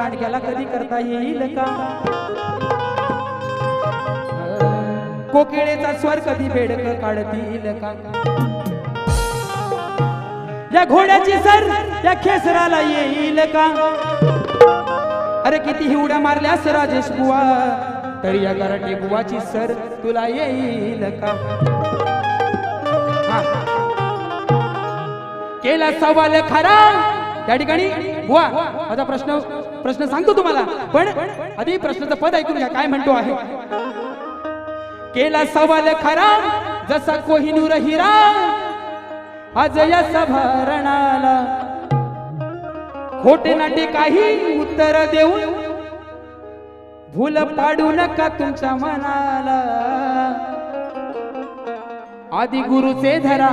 लांडग्याला कधी करता येईल का? कोकिळेचा स्वर कधी बेडक काढतील का? या घोड्याची सर या खेसराला येईल का? अरे किती हिवड्या मारल्यास राजेश बुवा तरी या गराटे बुवाची सर तुला येईल का? केला सवाल खरा. त्या ठिकाणी बुवा माझा प्रश्न प्रश्न सांगतो तुम्हाला. पण आधी प्रश्नाचं पद ऐकून घ्या. काय म्हणतो आहे? केला सवाल खरा जसा कोहिनूर हिरा आज या सभारणाला खोटे नाटे काही उत्तर देऊन भूल पाडू नका तुमच्या मनाला? आधी गुरुचे धरा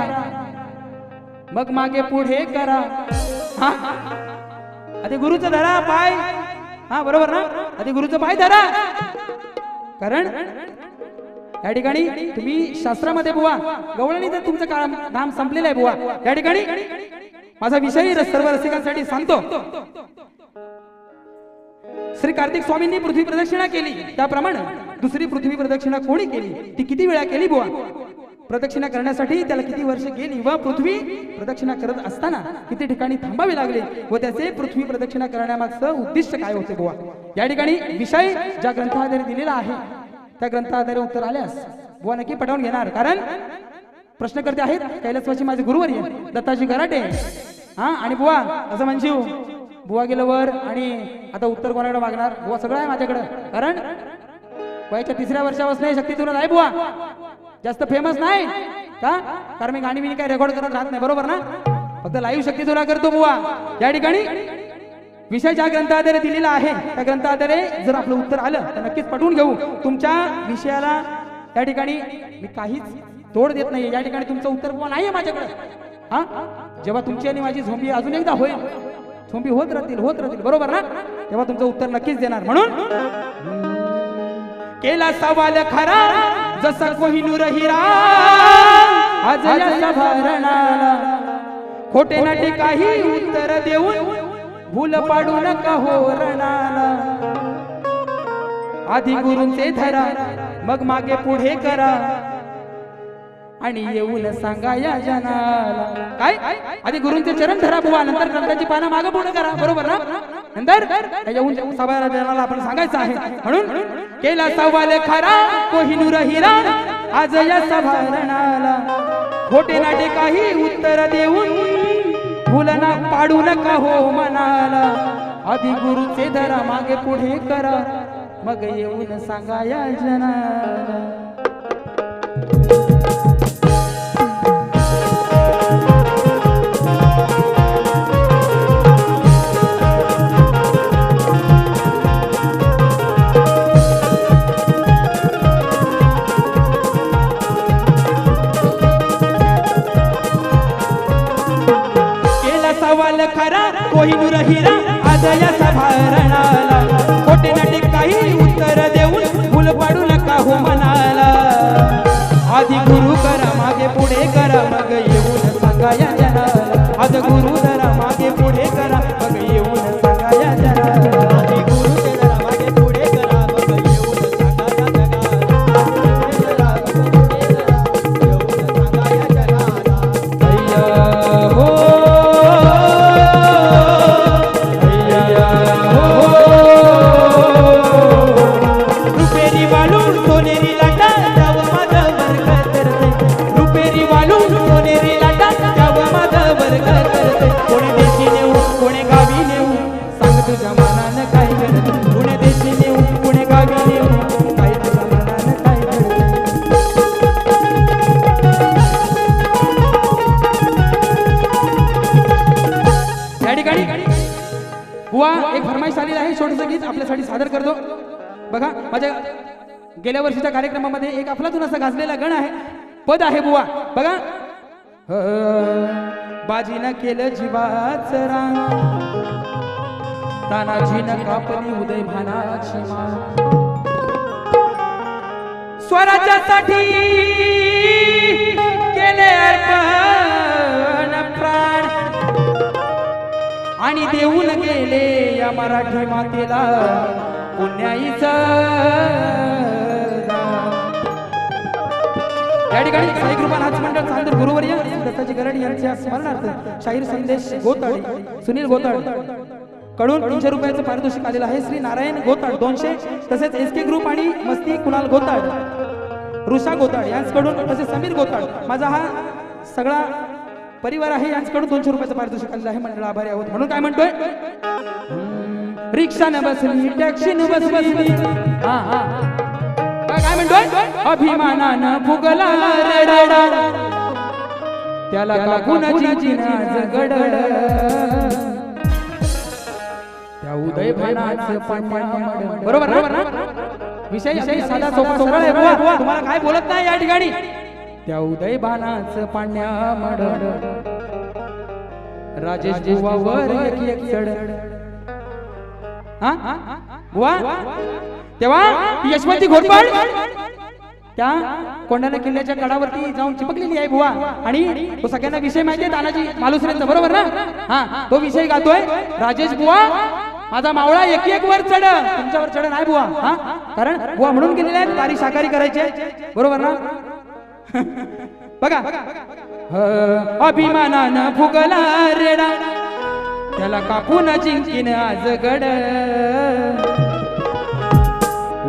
मग मागे पुढे करा. अरे गुरुचं धरा पाय. हा बरोबर ना? अरे गुरुचं पाय धरा. कारण या ठिकाणी तुम्ही शास्त्रामध्ये बुवा गवळणी तर तुमचं काम धाम संपलेलं आहे बुवा. या ठिकाणी माझा विषय सर्व रसिकांसाठी सांगतो. श्री कार्तिक स्वामींनी पृथ्वी प्रदक्षिणा केली. त्याप्रमाणे दुसरी पृथ्वी प्रदक्षिणा कोणी केली? ती किती वेळा केली बुवा? प्रदक्षिणा करण्यासाठी त्याला किती वर्ष गेली व पृथ्वी प्रदक्षिणा करत असताना किती ठिकाणी थांबावे लागले व त्याचे पृथ्वी प्रदक्षिणा करण्यामागचं उद्दिष्ट काय होते बुवा? या ठिकाणी विषय ज्या ग्रंथाधारे दिलेला आहे त्या ग्रंथाधारे उत्तर आल्यास बुवा नक्की पटवून घेणार. कारण प्रश्नकर्ते आहेत कैलासवासी माझे गुरुवर्य दत्ताजी गराटे. हा आणि बुवा असं म्हणशीव बुवा गेलं वर आणि आता उत्तर कोणाकडे मागणार? बुवा सगळं आहे माझ्याकडं. कारण वयाच्या तिसऱ्या वर्षापासून शक्ती तुला नाही बुवा. जास्त फेमस नाही. का? कारण मी गाणी मी काय रेकॉर्ड करत राहत नाही. बरोबर ना? फक्त लाईव्ह शक्ती तुला करतो बुवा. या ठिकाणी विषय ज्या ग्रंथाधारे दिलेला आहे त्या ग्रंथाधारे जर आपलं उत्तर आलं तर नक्कीच पटवून घेऊ. तुमच्या विषयाला या ठिकाणी मी काहीच तोड देत नाही या ठिकाणी तुमचं उत्तर बुवा नाहीये माझ्याकडे. हा? जेव्हा तुमची आणि माझी झोंबी अजून एकदा होईल. झोंबी होत राहतील होत राहतील. बरोबर ना? तेव्हा तुमचं उत्तर नक्कीच देणार. म्हणून केला सवाल खरा. जसा कोहिनूर हिरा आज या सभारणाला खोटे नाटे काही उत्तर देऊन भूल पाडू नका हो रणाला. आधी गुरुंचे धरा मग मागे पुढे करा. आणि येऊन सांगा या जनाला. काय? आधी गुरुंचे चरण धरा बुवा नंतर ग्रंथाची पानं मागे पुढे करा. बरोबर ना? नंतर येऊन सभा आपण सांगायचं आहे. म्हणून केला सवाल खरा कोहिनूर हिरा आज या सभारणाला खोटे नाटे काही उत्तर देऊन फुलना पाडू नका हो मनाला. आधी गुरुचे धरा मागे पुढे करा मग येऊन सांगा या जनाला. केला सवाल खरा कोहिनूर हिरा आज या सभारणाला खोटे नाटे काही उत्तर देऊन फुल पाडू नका हो मनाला. आधी गुरु करा मागे पुढे करा मग येऊन सांगा या जनाला. आज गुरु बुवा एक फरमाईश आलेली आहे छोटस गीत आपल्यासाठी सादर करतो. बघा माझ्या गेल्या वर्षीच्या कार्यक्रमामध्ये एक अफलातून असा गाजलेला गण आहे. पद आहे बुवा. बघा. बाजीनं केलं जीवाच रान. तानाजीनं कापली उदय भानाची स्वराज्यासाठी केले अर्पण. आणि देऊन गेले या मराठी मातेला पुण्याईचा. या ठिकाणी साई कृपा नाच मंडळ चांदूर गुरुवर्य दत्ताजी गरड यांच्या स्मरणार्थ शाहीर संदेश गोताळ सुनील गोताळकडून तीनशे रुपयाचं पारितोषिक आलेलं आहे. श्री नारायण गोताड दोनशे तसेच एस के ग्रुप आणि मस्ती कुणाल गोताड. ऋषा गोताड यांच्याकडून तसेच समीर गोताड. माझा हा सगळा परिवार आहे यांच्याकडून दोनशे रुपयाचं पारितोषिक आलेलं आहे मंडळ आभारी आहोत. म्हणून काय म्हणतोय? रिक्षानं बसली टॅक्सीनं बसली. हा हा काय म्हणतोय? अभिमानानं फुगला त्याला गड त्या उदय भानाचं बरोबर ना? विषय विषय साधा सोपा बुवा. तुम्हाला काय बोलत नाही या ठिकाणी? त्या उदय बाणाचं पाण्यामड राजेश बुवावर एक एक चढ. बुवा? तेव्हा यशवंती घोरपड त्या कोंढाणा किल्ल्याच्या गडावरती जाऊन चिपकलेली आहे बुवा. आणि तो सगळ्यांना विषय माहिती आहे तानाजी मालुसरेंचा बरोबर ना? हा तो विषय गातोय. राजेश बुवा माझा मावळा एक एक वर चढ. तुमच्यावर चढ नाही बुवा. हा? कारण बुवा म्हणून गेलेले आहेत बारी शाकाहारी करायचे. बरोबर ना? बघा. अभिमानानं फुगला रेडा. त्याला कापून जिंकीन आज गड.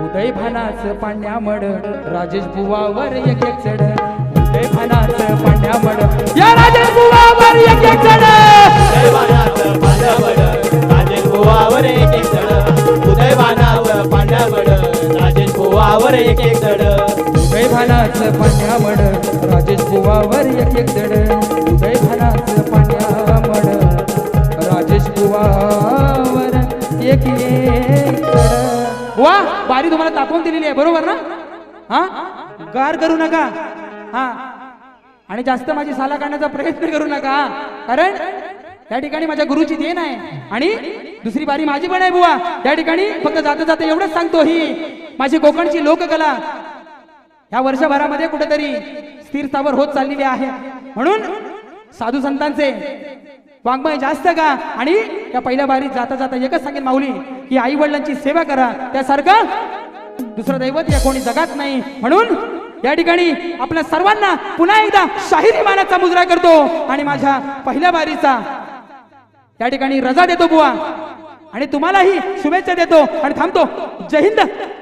उदय भानाच पाण्यामड राजेश बुवावर एक एक चढ. उदय भानाच पाण्यामड. या राजेश बुवावर एक एक चढ. उदयवानाचं पांडवड राजेश गोवावर एक एक जड उदयवानाचं पांडवड राजेश बुवावर एक एक चढ. भानाच पाण्यामड राजेश बुवावर एक एक दड उदय भानाच पाण्यामड राजेश बुवावर एक एक वा बारी तुम्हाला तापवून दिलेली आहे बरोबर ना? हा? गार करू नका. हा. आणि जास्त माझी साला काढण्याचा प्रयत्न करू नका. कारण त्या ठिकाणी माझ्या गुरुची देण आहे. आणि दुसरी बारी माझी पण आहे बुवा. त्या ठिकाणी फक्त जाता जाता एवढंच सांगतो ही. माझी कोकणची लोककला. ह्या वर्षभरामध्ये कुठेतरी स्थिर स्थावर होत चाललेली आहे. म्हणून साधू संतांचे वाङ्मय जास्त का आणि त्या पहिल्या बारीत जाता जाता एकच सांगेन माऊली की आई वडिलांची सेवा करा. त्यासारखं दुसरं दैवत या कोणी जगात नाही. म्हणून या ठिकाणी आपल्या सर्वांना पुन्हा एकदा शाहिरी मानाचा मुजरा करतो आणि माझ्या पहिल्या बारीचा या ठिकाणी रजा देतो बुवा. आणि तुम्हालाही शुभेच्छा देतो आणि थांबतो. जय हिंद.